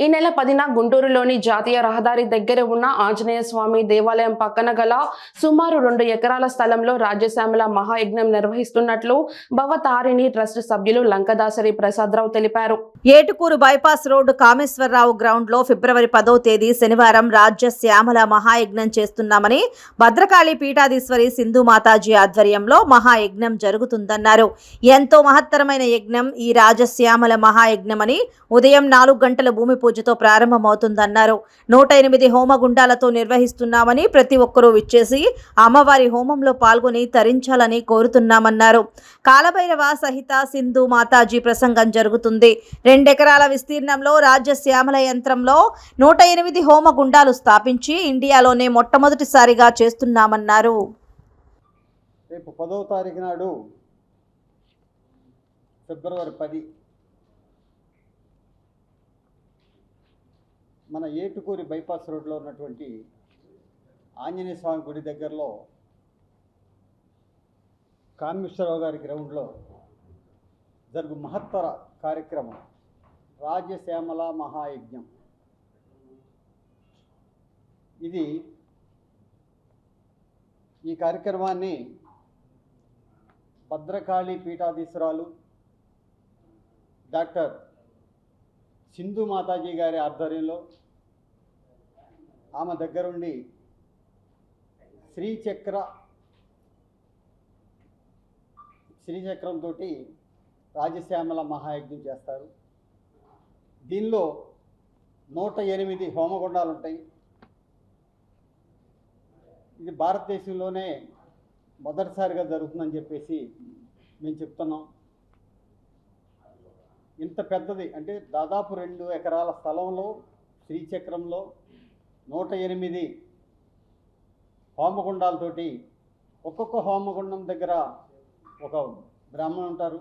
ఈ నెల పదిన గుంటూరులోని జాతీయ రహదారి దగ్గర ఉన్న ఆంజనేయ స్వామి దేవాలయం పక్కన గల సుమారు రెండు ఎకరాల స్థలంలో రాజ్యశామల మహాయజ్ఞం నిర్వహిస్తున్నట్లు భవతారిణి ట్రస్ట్ సభ్యులు లంకదాసరి ప్రసాదరావు తెలిపారు. ఏటుకూరు బైపాస్ రోడ్డు కామేశ్వరరావు గ్రౌండ్లో ఫిబ్రవరి పదో తేదీ శనివారం రాజ్య శ్యామల మహాయజ్ఞం చేస్తున్నామని భద్రకాళి పీఠాధీశ్వరి సింధు మాతాజీ ఆధ్వర్యంలో మహాయజ్ఞం జరుగుతుందన్నారు. ఎంతో మహత్తరమైన యజ్ఞం ఈ రాజశ్యామల మహాయజ్ఞమని ఉదయం నాలుగు గంటల భూమి పూజతో ప్రారంభమవుతుందన్నారు. నూట ఎనిమిది హోమగుండాలతో నిర్వహిస్తున్నామని ప్రతి ఒక్కరూ విచ్చేసి అమ్మవారి హోమంలో పాల్గొని తరించాలని కోరుతున్నామన్నారు. కాలభైరవ సహిత సింధు మాతాజీ ప్రసంగం జరుగుతుంది. రెండెకరాల విస్తీర్ణంలో రాజ్య శ్యామల యంత్రంలో నూట ఎనిమిది హోమగుండాలు స్థాపించి ఇండియాలోనే మొట్టమొదటిసారిగా చేస్తున్నామన్నారు. రేపు పదో తారీఖు నాడు ఫిబ్రవరి పది మన ఏటుకూరి బైపాస్ రోడ్లో ఉన్నటువంటి ఆంజనేయ స్వామి గుడి దగ్గరలో కామేశ్వరరావు గారి గ్రౌండ్లో జరుగు మహత్తర కార్యక్రమం. రాజశ్యామల మహాయజ్ఞం. ఇది ఈ కార్యక్రమాన్ని భద్రకాళి పీఠాధీశ్వరాలు డాక్టర్ సింధు మాతాజీ గారి ఆధ్వర్యంలో ఆమె దగ్గరుండి శ్రీచక్ర శ్రీచక్రంతో రాజశ్యామల మహాయజ్ఞం చేస్తారు. దీనిలో నూట ఎనిమిది హోమగుండాలు ఉంటాయి. ఇది భారతదేశంలోనే మొదటిసారిగా జరుగుతుందని చెప్పేసి మేము చెప్తున్నాం. ఇంత పెద్దది. అంటే దాదాపు రెండు ఎకరాల స్థలంలో శ్రీచక్రంలో నూట ఎనిమిది హోమగుండాలతోటి ఒక్కొక్క హోమగుండం దగ్గర ఒక బ్రాహ్మణు ఉంటారు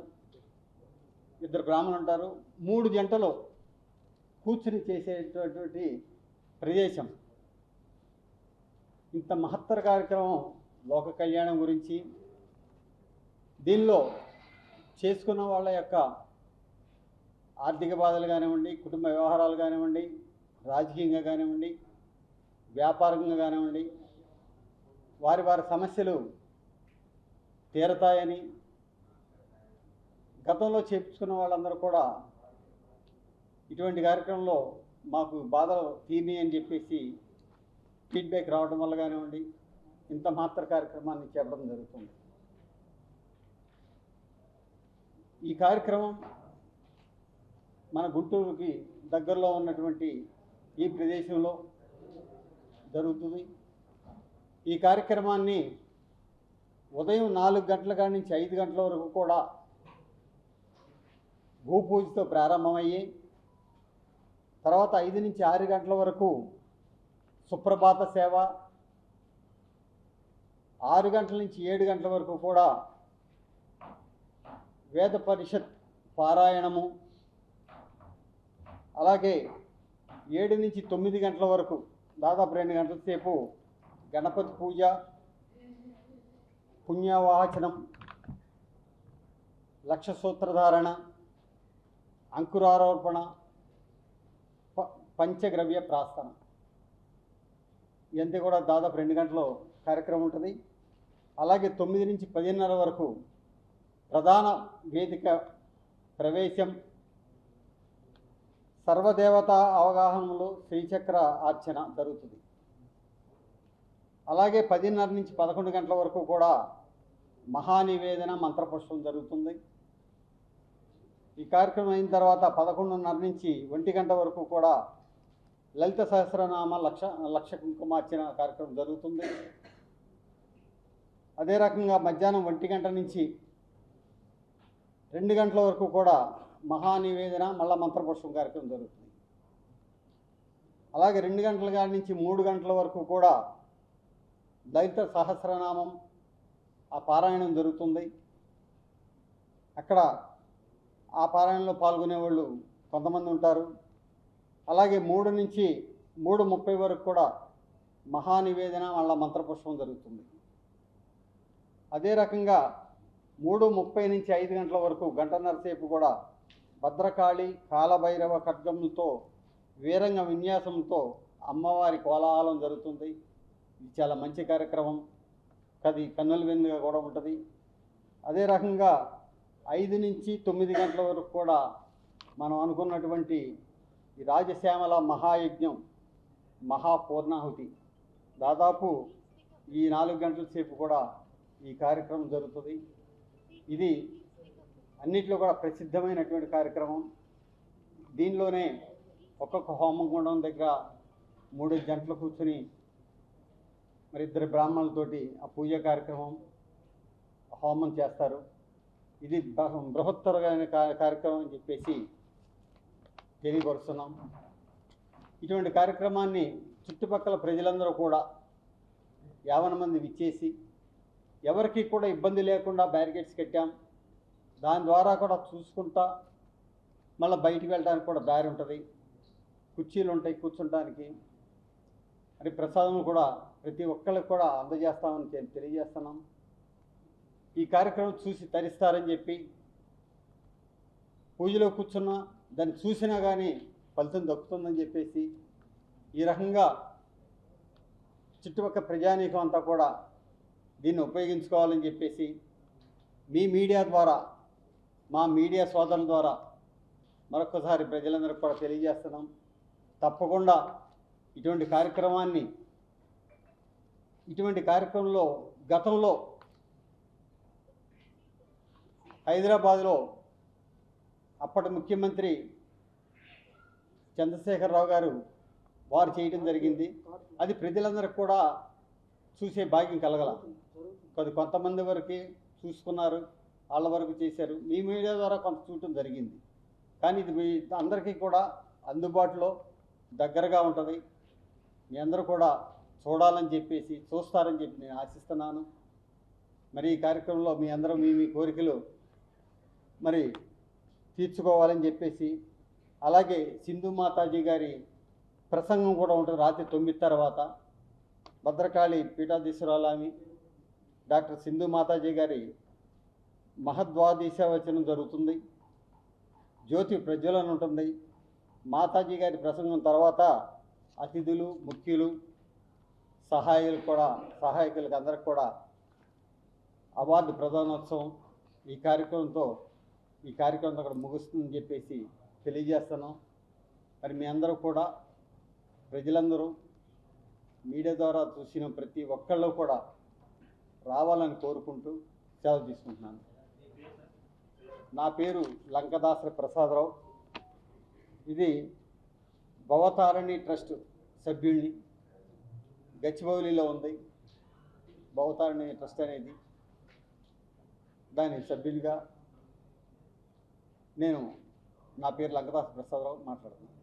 ఇద్దరు బ్రాహ్మణులు ఉంటారు. మూడు జంటలు కూర్చుని చేసేటటువంటి ప్రదేశం. ఇంత మహత్తర కార్యక్రమం లోక కళ్యాణం గురించి దీనిలో చేసుకున్న వాళ్ళ యొక్క ఆర్థిక బాధలు కానివ్వండి కుటుంబ వ్యవహారాలు కానివ్వండి రాజకీయంగా కానివ్వండి వ్యాపారంగా కానివ్వండి వారి వారి సమస్యలు తీరతాయని గతంలో చేపించుకున్న వాళ్ళందరూ కూడా ఇటువంటి కార్యక్రమంలో మాకు బాధలు తీరినాయి అని చెప్పేసి ఫీడ్బ్యాక్ రావడం వల్ల కానివ్వండి ఇంత మాత్ర కార్యక్రమాన్ని చెప్పడం జరుగుతుంది. ఈ కార్యక్రమం మన గుంటూరుకి దగ్గరలో ఉన్నటువంటి ఈ ప్రదేశంలో జరుగుతుంది. ఈ కార్యక్రమాన్ని ఉదయం నాలుగు గంటల కాడి నుంచి ఐదు గంటల వరకు కూడా భూపూజతో ప్రారంభమయ్యి తర్వాత ఐదు నుంచి ఆరు గంటల వరకు సుప్రభాత సేవ ఆరు గంటల నుంచి ఏడు గంటల వరకు కూడా వేద పరిషత్ పారాయణము అలాగే ఏడు నుంచి తొమ్మిది గంటల వరకు దాదాపు రెండు గంటల సేపు గణపతి పూజ పుణ్యవాచనం లక్ష సూత్రధారణ అంకురారోపణ ప- పంచగ్రవ్య ప్రాస్థన. ఇదంతా కూడా దాదాపు రెండు గంటలు కార్యక్రమం ఉంటుంది. అలాగే తొమ్మిది నుంచి పదిన్నర వరకు ప్రధాన వేదిక ప్రవేశం సర్వదేవత అవగాహనలో శ్రీచక్ర అర్చన జరుగుతుంది. అలాగే పదిన్నర నుంచి పదకొండు గంటల వరకు కూడా మహానివేదన మంత్రపుష్పం జరుగుతుంది. ఈ కార్యక్రమం అయిన తర్వాత పదకొండున్నర నుంచి ఒంటి గంట వరకు కూడా లలిత సహస్రనామ లక్ష లక్ష కుంకుమార్చన కార్యక్రమం జరుగుతుంది. అదే రకంగా మధ్యాహ్నం ఒంటి గంట నుంచి రెండు గంటల వరకు కూడా మహానివేదన మళ్ళా మంత్రపుష్పం కార్యక్రమం జరుగుతుంది. అలాగే రెండు గంటల కాడి నుంచి మూడు గంటల వరకు కూడా దళిత సహస్రనామం ఆ పారాయణం జరుగుతుంది. అక్కడ ఆ పారాయణంలో పాల్గొనే వాళ్ళు కొంతమంది ఉంటారు. అలాగే మూడు నుంచి మూడు ముప్పై వరకు కూడా మహానివేదన వాళ్ళ మంత్రపుష్పం జరుగుతుంది. అదే రకంగా మూడు ముప్పై నుంచి ఐదు గంటల వరకు గంటన్నర సేపు కూడా భద్రకాళి కాలభైరవ ఖడ్గములతో వీరంగ విన్యాసంతో అమ్మవారి కోలాహలం జరుగుతుంది. ఇది చాలా మంచి కార్యక్రమం. అది కన్నుల విందుగా కూడా ఉంటుంది. అదే రకంగా ఐదు నుంచి తొమ్మిది గంటల వరకు కూడా మనం అనుకున్నటువంటి ఈ రాజశ్యామల మహాయజ్ఞం మహాపూర్ణాహుతి. దాదాపు ఈ నాలుగు గంటల సేపు కూడా ఈ కార్యక్రమం జరుగుతుంది. ఇది అన్నిట్లో కూడా ప్రసిద్ధమైనటువంటి కార్యక్రమం. దీనిలోనే ఒక్కొక్క హోమగుండం దగ్గర మూడు జంటలు కూర్చుని మరి ఇద్దరు బ్రాహ్మణులతోటి ఆ పూజ కార్యక్రమం హోమం చేస్తారు. ఇది బృహత్తరమైన కార్యక్రమం అని చెప్పేసి తెలియపరుస్తున్నాం. ఇటువంటి కార్యక్రమాన్ని చుట్టుపక్కల ప్రజలందరూ కూడా యావన మంది విచ్చేసి ఎవరికి కూడా ఇబ్బంది లేకుండా బ్యారికేడ్స్ కట్టాం. దాని ద్వారా కూడా చూసుకుంటా మళ్ళీ బయటికి వెళ్ళడానికి కూడా దారి ఉంటుంది. కుర్చీలు ఉంటాయి కూర్చుంటానికి. మరి ప్రసాదం కూడా ప్రతి ఒక్కరికి కూడా అందజేస్తామని నేను తెలియజేస్తున్నాం. ఈ కార్యక్రమం చూసి తరిస్తారని చెప్పి పూజలో కూర్చున్నా దాన్ని చూసినా కానీ ఫలితం దక్కుతుందని చెప్పేసి ఈ రకంగా చుట్టుపక్కల ప్రజానీకం అంతా కూడా దీన్ని ఉపయోగించుకోవాలని చెప్పేసి మీ మీడియా ద్వారా మా మీడియా సోదరుల ద్వారా మరొకసారి ప్రజలందరికీ కూడా తెలియజేస్తున్నాం. తప్పకుండా ఇటువంటి కార్యక్రమాన్ని ఇటువంటి కార్యక్రమంలో గతంలో హైదరాబాద్లో అప్పటి ముఖ్యమంత్రి చంద్రశేఖరరావు గారు వారు చేయడం జరిగింది. అది ప్రజలందరికీ కూడా చూసే భాగ్యం కలగల. కొద్ది కొంతమంది వరకు చూసుకున్నారు. వాళ్ళ వరకు చేశారు. మీ మీడియా ద్వారా కొంత చూడటం జరిగింది. కానీ ఇది మీ అందరికీ కూడా అందుబాటులో దగ్గరగా ఉంటుంది. మీ అందరూ కూడా చూడాలని చెప్పేసి చూస్తారని చెప్పి నేను ఆశిస్తున్నాను. మరి ఈ కార్యక్రమంలో మీ అందరూ మీ మీ కోరికలు మరి తీర్చుకోవాలని చెప్పేసి అలాగే సింధు మాతాజీ గారి ప్రసంగం కూడా ఉంటుంది రాత్రి తొమ్మిది తర్వాత. భద్రకాళి పీఠాధీశ్వరాలు డాక్టర్ సింధు మాతాజీ గారి మహద్వాదీశావచనం జరుగుతుంది. జ్యోతి ప్రజ్వలన ఉంటుంది మాతాజీ గారి ప్రసంగం తర్వాత అతిథులు ముఖ్యులు సహాయులు కూడా సహాయకులకు అందరికి కూడా అవార్డు ప్రధానోత్సవం ఈ కార్యక్రమంతో ఈ కార్యక్రమం అక్కడ ముగుస్తుందని చెప్పేసి తెలియజేస్తాను మరి మీ అందరూ కూడా ప్రజలందరూ మీడియా ద్వారా చూసిన ప్రతి ఒక్కళ్ళు కూడా రావాలని కోరుకుంటూ సెలవు తీసుకుంటున్నాను. నా పేరు లంకదాసరి ప్రసాదరావు. ఇది భవతారణి ట్రస్ట్ సభ్యుల్ని గచ్చిబౌలిలో ఉంది. భవతారణి ట్రస్ట్ అనేది దాని సభ్యునిగా నేను నా పేరు లంకదాస ప్రసాదరావు మాట్లాడుతున్నాను.